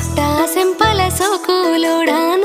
చెట్ట సెంపల సోకులోడాన